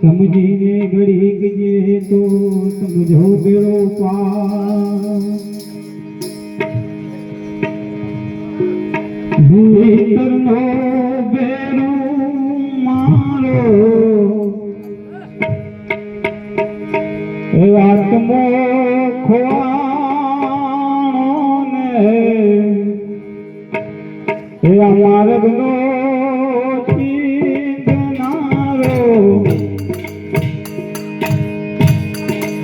સમજીને ઘડી ગયે તો સમજો બેડો પાર. ભીતરનો બેડો મારો. વાતમો ખોવાણો ને એવા માર્ગનો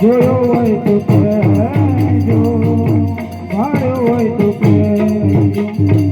જોયો હોય તો કહેજો ભાડ્યો હોય તો કહેજો Música